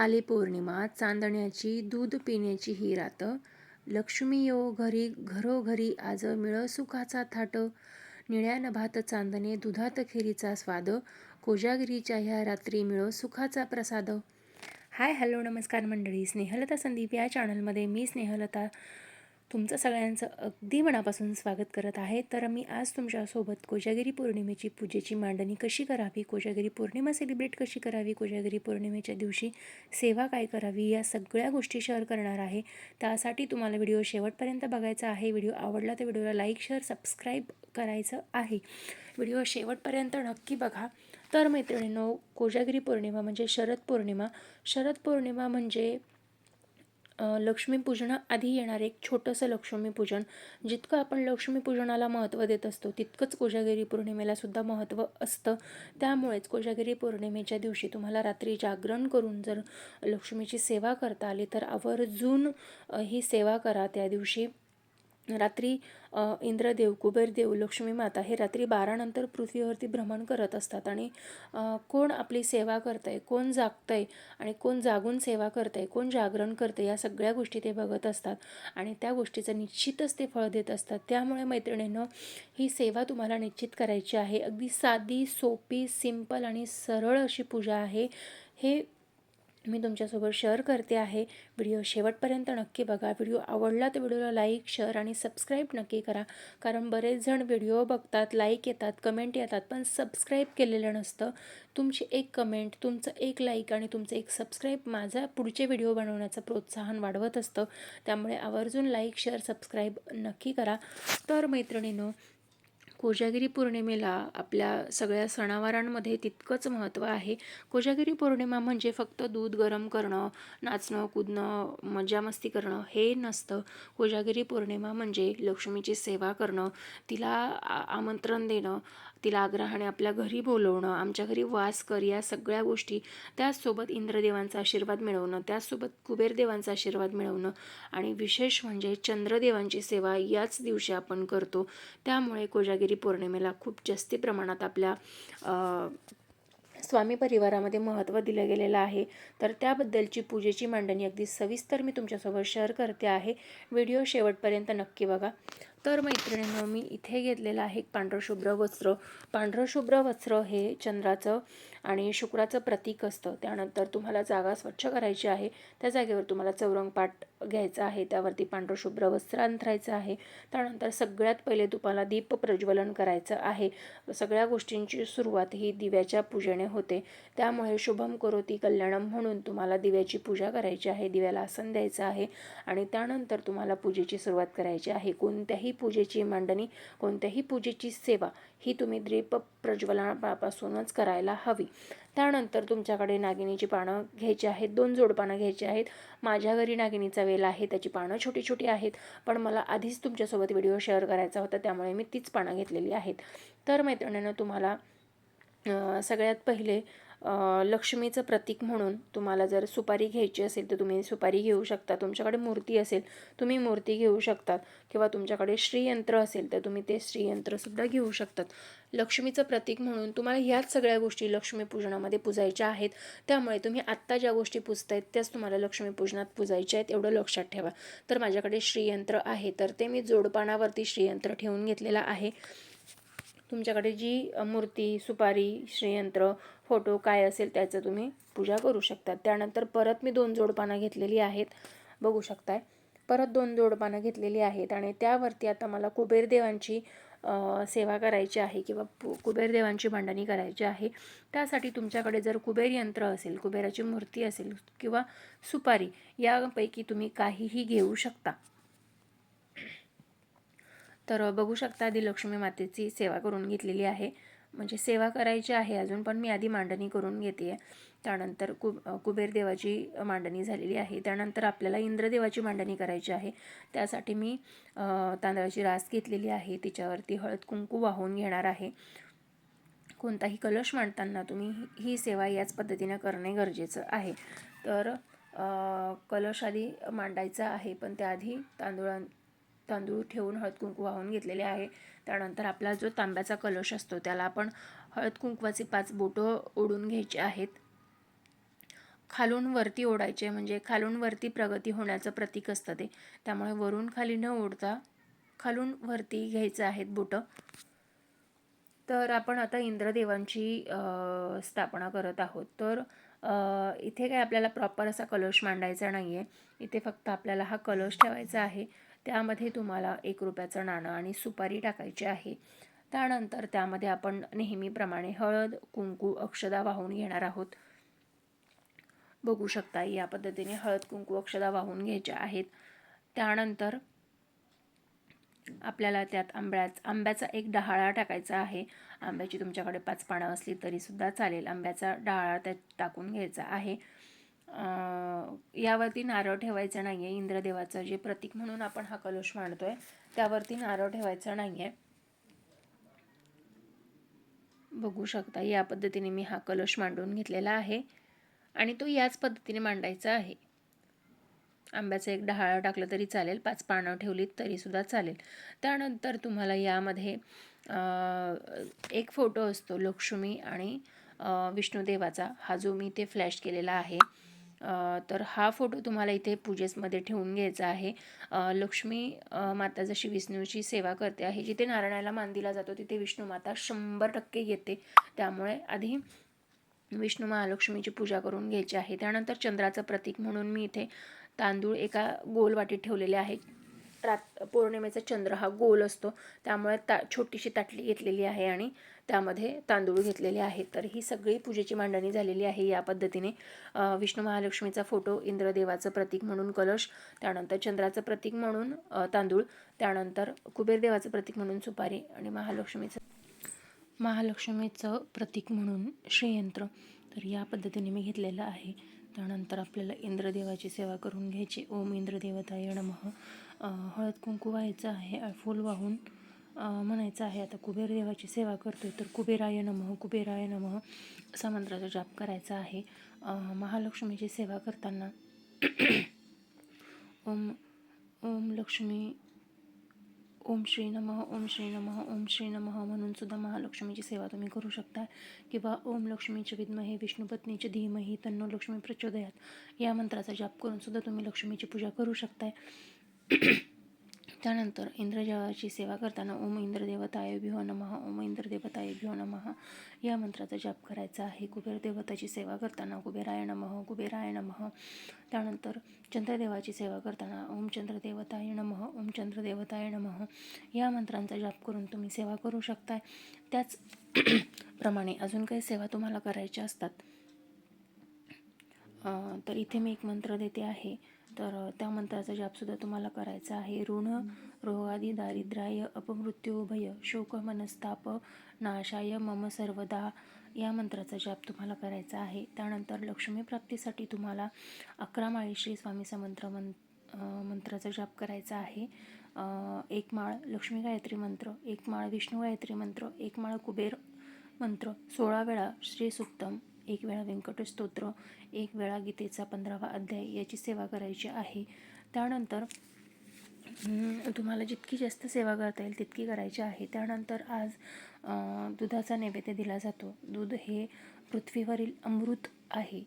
आली पौर्णिमा चांदण्याची दूध पिण्याची ही रात. लक्ष्मी यो घरी घरोघरी आज मिळ सुखाचा थाट. निळ्या नभात चांदणे दुधात खिरीचा स्वाद. कोजागिरीच्या ह्या रात्री मिळो सुखाचा प्रसाद. हाय हॅलो नमस्कार मंडळी. स्नेहलता संदीप या चॅनलमध्ये मी स्नेहलता. तुमचं सगळ्यांचं अगदी मनापासून स्वागत करत आहे. तर मी आज तुमच्यासोबत कोजागिरी पौर्णिमेची पूजेची मांडणी कशी करावी? कोजागिरी पौर्णिमा सेलिब्रेट कशी करावी? कोजागिरी पौर्णिमेच्या दिवशी सेवा काय करावी? या सगळ्या गोष्टी शेअर करणार आहे. त्यासाठी तुम्हाला व्हिडिओ शेवटपर्यंत बघायचा आहे. व्हिडिओ आवडला तर व्हिडिओला लाईक शेअर सबस्क्राईब करायचं आहे. व्हिडिओ शेवटपर्यंत नक्की बघा. तर मैत्रिणींनो कोजागिरी पौर्णिमा म्हणजे शरद पौर्णिमा. शरद पौर्णिमा म्हणजे लक्ष्मीपूजनाआधी येणारं एक छोटंसं लक्ष्मीपूजन. जितकं आपण लक्ष्मीपूजनाला महत्त्व देत असतो तितकंच कोजागिरी पौर्णिमेला सुद्धा महत्त्व असतं. त्यामुळेच कोजागिरी पौर्णिमेच्या दिवशी तुम्हाला रात्री जागरण करून जर लक्ष्मीची सेवा करता आली तर आवर्जून ही सेवा करा त्या दिवशी. रात्री इंद्रदेव कुबेरदेव लक्ष्मी माता हे रात्री बारानंतर पृथ्वीवरती भ्रमण करत असतात. आणि कोण आपली सेवा करतंय आहे कोण जागतंय आहे आणि कोण जागून सेवा करतंय आहे कोण जागरण करतं या सगळ्या गोष्टी ते बघत असतात. आणि त्या गोष्टीचं निश्चितच ते फळ देत असतात. त्यामुळे मैत्रिणींनो ही सेवा तुम्हाला निश्चित करायची आहे. अगदी साधी सोपी सिंपल आणि सरळ अशी पूजा आहे. हे मी तुमच्यासोबत शेअर करते आहे. व्हिडिओ शेवटपर्यंत नक्की बघा. व्हिडिओ आवडला तर व्हिडिओला लाईक शेअर आणि सबस्क्राईब नक्की करा. कारण बरेच जण व्हिडिओ बघतात लाईक येतात कमेंट येतात पण सबस्क्राईब केलेलं नसतं. तुमची एक कमेंट तुमचं एक लाईक आणि तुमचं एक सबस्क्राईब माझा पुढचे व्हिडिओ बनवण्याचं प्रोत्साहन वाढवत असतं. त्यामुळे आवर्जून लाईक शेअर सबस्क्राईब नक्की करा. तर मैत्रिणीनं कोजागिरी पौर्णिमेला आपल्या सगळ्या सणावारांमध्ये तितकंच महत्त्व आहे. कोजागिरी पौर्णिमा म्हणजे फक्त दूध गरम करणं नाचणं कुदणं मजा मस्ती करणं हे नसतं. कोजागिरी पौर्णिमा म्हणजे लक्ष्मीची सेवा करणं तिला आमंत्रण देणं तिला आग्रहाने आपल्या घरी बोलवणं आमच्या घरी वास कर या सगळ्या गोष्टी त्याचसोबत इंद्रदेवांचा आशीर्वाद मिळवणं त्याचसोबत कुबेरदेवांचा आशीर्वाद मिळवणं आणि विशेष म्हणजे चंद्रदेवांची सेवा याच दिवशी आपण करतो. त्यामुळे कोजागिरी पौर्णिमेला खूप जास्ती प्रमाणात आपल्या स्वामी परिवारामध्ये महत्त्व दिलं गेलेलं आहे. तर त्याबद्दलची पूजेची मांडणी अगदी सविस्तर मी तुमच्यासोबत शेअर करते आहे. व्हिडिओ शेवटपर्यंत नक्की बघा. तर मैत्रिणींनो मी इथे घेतलेलं आहे पांढरशुभ्र वस्त्र. पांढरशुभ्र वस्त्र हे चंद्राचं आणि शुक्राचं प्रतीक असतं. त्यानंतर तुम्हाला जागा स्वच्छ करायची आहे. त्या जागेवर तुम्हाला चौरंगपाट घ्यायचा आहे. त्यावरती पांढरशुभ्र वस्त्र अंथरायचं आहे. त्यानंतर सगळ्यात पहिले तुम्हाला दीप प्रज्वलन करायचं आहे. सगळ्या गोष्टींची सुरुवात ही दिव्याच्या पूजेने होते. त्यामुळे शुभम करोती कल्याणम म्हणून तुम्हाला दिव्याची पूजा करायची आहे. दिव्याला आसन द्यायचं आहे. आणि त्यानंतर तुम्हाला पूजेची सुरुवात करायची आहे. कोणत्याही पूजेची मांडणी कोणत्याही पूजेची सेवा ही तुम्ही द्रीप प्रज्वलनापासूनच करायला हवी. त्यानंतर तुमच्याकडे नागिनीची पानं घ्यायची आहेत दोन जोड पानं घ्यायची आहेत. माझ्या घरी नागिनीचा वेल आहे त्याची पानं छोटी छोटी आहेत पण मला आधीच तुमच्यासोबत व्हिडिओ शेअर करायचा होता त्यामुळे मी तीच पानं घेतलेली आहेत. तर मैत्रिणीनं तुम्हाला सगळ्यात पहिले लक्ष्मीचं प्रतीक म्हणून तुम्हाला जर सुपारी घ्यायची असेल तर तुम्ही सुपारी घेऊ शकता. तुमच्याकडे मूर्ती असेल तुम्ही मूर्ती घेऊ शकतात किंवा तुमच्याकडे श्रीयंत्र असेल तर तुम्ही ते श्रीयंत्रसुद्धा घेऊ शकतात. लक्ष्मीचं प्रतीक म्हणून तुम्हाला ह्याच सगळ्या गोष्टी लक्ष्मीपूजनामध्ये पूजायच्या आहेत. त्यामुळे तुम्ही आत्ता ज्या गोष्टी पूजतायत त्याच तुम्हाला लक्ष्मीपूजनात पूजायच्या आहेत एवढं लक्षात ठेवा. तर माझ्याकडे श्रीयंत्र आहे तर ते मी जोडपानावरती श्रीयंत्र ठेवून घेतलेलं आहे. तुमच्याकडे जी मूर्ती सुपारी श्रीयंत्र फोटो काय असेल त्याचं तुम्ही पूजा करू शकता. त्यानंतर परत मी दोन जोडपानं घेतलेली आहेत. बघू शकताय. परत दोन जोडपानं घेतलेली आहेत आणि त्यावरती आता मला कुबेरदेवांची सेवा करायची आहे किंवा कुबेरदेवांची मांडणी करायची आहे. त्यासाठी तुमच्याकडे जर कुबेर यंत्र असेल कुबेराची मूर्ती असेल किंवा सुपारी यापैकी तुम्ही काहीही घेऊ शकता. तर बघू शकता आधी लक्ष्मी मातेची सेवा करून घेतलेली आहे. म्हणजे सेवा करायची आहे अजून पण मी आधी मांडणी करून घेते. आहे त्यानंतर कु कुबेर देवाची मांडणी झालेली आहे. त्यानंतर आपल्याला इंद्रदेवाची मांडणी करायची आहे. त्यासाठी मी तांदळाची रास घेतलेली आहे. तिच्यावरती हळद कुंकू वाहून घेणार आहे. कोणताही कलश मांडताना तुम्ही ही सेवा याच पद्धतीनं करणे गरजेचं आहे. तर कलश आधी मांडायचा आहे पण त्याआधी तांदूळ तांदूळ ठेवून हळद कुंकू वाहून घेतलेले आहे. त्यानंतर आपला जो तांब्याचा कलश असतो त्याला आपण हळद कुंकवाचे पाच बोटं ओढून घ्यायचे आहेत. खालून वरती ओढायचे म्हणजे खालून वरती प्रगती होण्याचं प्रतीक असतं ते. त्यामुळे वरून खाली न ओढता खालून वरती घ्यायचं आहेत बोटं. तर आपण आता इंद्रदेवांची स्थापना करत आहोत. तर इथे काय आपल्याला प्रॉपर असा कलश मांडायचा नाही आहे इथे फक्त आपल्याला हा कलश ठेवायचा आहे. त्यामध्ये तुम्हाला एक रुपयाचं नाणं आणि सुपारी टाकायची आहे. त्यानंतर त्यामध्ये आपण नेहमीप्रमाणे हळद कुंकू अक्षदा वाहून घेणार आहोत. बघू शकता या पद्धतीने हळद कुंकू अक्षदा वाहून घ्यायच्या आहेत. त्यानंतर आपल्याला त्यात आंब्याच आंब्याचा एक डहाळा टाकायचा आहे. आंब्याची तुमच्याकडे पाच पानं असली तरीसुद्धा चालेल. आंब्याचा डहाळा त्यात टाकून घ्यायचा आहे. यावरती नारळ ठेवायचा नाही आहे इंद्रदेवाचं जे प्रतीक म्हणून आपण हा कलश आहे त्यावरती नारळ ठेवायचा नाही आहे बघू शकता या पद्धतीने मी हा कलश मांडून घेतलेला आहे आणि तो याच पद्धतीने मांडायचा आहे. आंब्याचं एक डहाळं टाकलं तरी चालेल पाच पानं ठेवलीत तरीसुद्धा चालेल. त्यानंतर तुम्हाला यामध्ये एक फोटो असतो लक्ष्मी आणि विष्णुदेवाचा. हा जो मी ते फ्लॅश केलेला आहे तर हा फोटो तुम्हाला इथे पूजेसमध्ये ठेवून घ्यायचा आहे. लक्ष्मी माता जशी विष्णूची सेवा करते आहे जिथे नारायणाला मान दिला जातो तिथे विष्णू माता शंभर टक्के येते. त्यामुळे आधी विष्णू महालक्ष्मीची पूजा करून घ्यायची आहे. त्यानंतर चंद्राचं प्रतीक म्हणून मी इथे तांदूळ एका गोल वाटीत ठेवलेले आहे. रात पौर्णिमेचा चंद्र हा गोल असतो. त्यामुळे ता छोटीशी ताटली घेतलेली आहे आणि त्यामध्ये तांदूळ घेतलेले आहेत. तर ही सगळी पूजेची मांडणी झालेली आहे या पद्धतीने. विष्णू महालक्ष्मीचा फोटो इंद्रदेवाचं प्रतीक म्हणून कलश त्यानंतर चंद्राचं प्रतीक म्हणून तांदूळ त्यानंतर कुबेरदेवाचं प्रतीक म्हणून सुपारी आणि महालक्ष्मीचं महालक्ष्मीचं प्रतीक म्हणून श्रीयंत्र. तर या पद्धतीने मी घेतलेलं आहे. त्यानंतर आपल्याला इंद्रदेवाची सेवा करून घ्यायची. ओम इंद्रदेवताय नमः. हळद कुंकू व्हायचं आहे. फूल वाहून म्हणायचं आहे आता कुबेर देवाची सेवा करतोय तर कुबेराय नमः कुबेराय नमः असा मंत्राचा जाप करायचा आहे. महालक्ष्मीची सेवा करताना ओम ओम लक्ष्मी ओम श्री नमः ओम श्री नमः ओम श्री नमः म्हणून सुद्धा महालक्ष्मीची सेवा तुम्ही करू शकता. किंवा ओम लक्ष्मीचे विद्महे विष्णुपत्नीचे धीमही तन्नो लक्ष्मी प्रचोदयात. या मंत्राचा जाप करून सुद्धा तुम्ही लक्ष्मीची पूजा करू शकताय. त्यानंतर इंद्रदेवाची सेवा करताना ओम इंद्रदेवताय भ्यो नमः ओम इंद्रदेवताय भ्यो नमः या मंत्राचा जाप करायचा आहे. कुबेर देवताची सेवा करताना कुबेराय नमः कुबेराय नमः. त्यानंतर चंद्रदेवाची सेवा करताना ओम चंद्रदेवताय नमः ओम चंद्रदेवताय नमः या मंत्रांचा जाप करून तुम्ही सेवा करू शकताय. त्याच प्रमाणे अजून काही सेवा तुम्हाला करायच्या असतात. तर इथे मी एक मंत्र देते आहे. तर त्या मंत्राचा जापसुद्धा तुम्हाला करायचा आहे. ऋण रोगादी दारिद्र्याय अपमृत्यू भय शोक मनस्ताप नाशाय मम सर्वदा या मंत्राचा जाप तुम्हाला करायचा आहे. त्यानंतर लक्ष्मी प्राप्तीसाठी तुम्हाला अकरा माळी श्री स्वामी समंत्र मं मंत्राचा जाप करायचा आहे. एक माळ लक्ष्मी गायत्री मंत्र एक माळ विष्णू गायत्री मंत्र एक माळ कुबेर मंत्र सोळा वेळा श्री सुक्तम एक वेळा व्यंकटस्तोत्र एक वेळा गीतेचा पंधरावा अध्याय याची सेवा करायची आहे. त्यानंतर तुम्हाला जितकी जास्त सेवा करता येईल तितकी करायची आहे. त्यानंतर आज दुधाचा नैवेद्य दिला जातो. दूध हे पृथ्वीवरील अमृत आहे.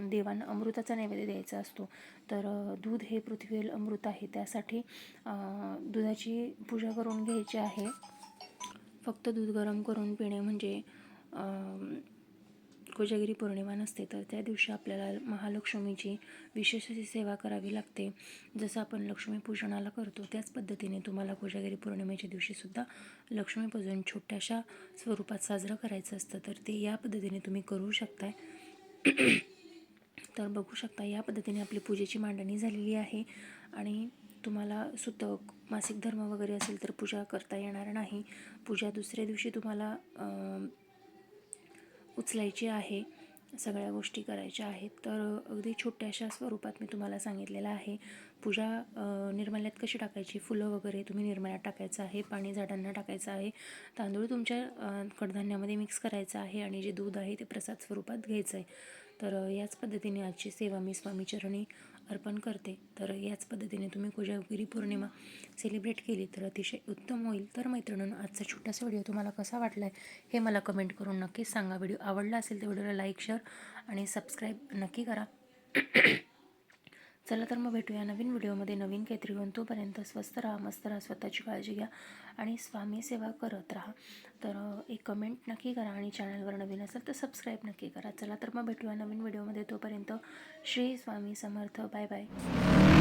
देवांना अमृताचा नैवेद्य द्यायचा असतो. तर दूध हे पृथ्वीवरील अमृत आहे. त्यासाठी दुधाची पूजा करून घ्यायची आहे. फक्त दूध गरम करून पिणे म्हणजे कोजागिरी पौर्णिमा नसते तर त्या दिवशी आपल्याला महालक्ष्मीची विशेष अशी सेवा करावी लागते. जसं आपण लक्ष्मीपूजनाला करतो त्याच पद्धतीने तुम्हाला कोजागिरी पौर्णिमेच्या दिवशीसुद्धा लक्ष्मीपूजन छोट्याशा स्वरूपात साजरं करायचं असतं तर ते या पद्धतीने तुम्ही करू शकताय. तर बघू शकता या पद्धतीने आपली पूजेची मांडणी झालेली आहे आणि तुम्हाला सुतक मासिक धर्म वगैरे असेल तर पूजा करता येणार नाही. पूजा दुसऱ्या दिवशी तुम्हाला उचलायची आहे सगळ्या गोष्टी करायच्या आहेत. तर अगदी छोट्याशा स्वरूपात मी तुम्हाला सांगितलेलं आहे. पूजा निर्मल्यात निर्माल्यात कशी टाकायची? फुलं वगैरे तुम्ही निर्माल्यात टाकायचं आहे पाणी झाडांना टाकायचं आहे. तांदूळ तुमच्या कडधान्यामध्ये मिक्स करायचं आहे आणि जे दूध आहे ते प्रसाद स्वरूपात घ्यायचं आहे. तर याच पद्धतीने आजची सेवा मी स्वामीचरणी अर्पण करते. तर याच पद्धतीने तुम्ही कोजागिरी पौर्णिमा सेलिब्रेट केली तर अतिशय उत्तम होईल. तर मैत्रिणींनो आजचा छोटासा व्हिडिओ तुम्हाला कसा वाटला आहे हे मला कमेंट करून नक्कीच सांगा. व्हिडिओ आवडला असेल तर व्हिडिओला लाईक शेअर आणि सबस्क्राईब नक्की करा. चला तर मग भेटूया नवीन व्हिडिओमध्ये. नवीन काहीतरी घेऊन तोपर्यंत स्वस्त राहा मस्त राहा स्वतःची काळजी घ्या आणि स्वामी सेवा करत राहा. तर एक कमेंट नक्की करा आणि चॅनलवर नवीन असेल तर सबस्क्राईब नक्की करा. चला तर मग भेटूया नवीन व्हिडिओमध्ये. तोपर्यंत श्री स्वामी समर्थ. Bye bye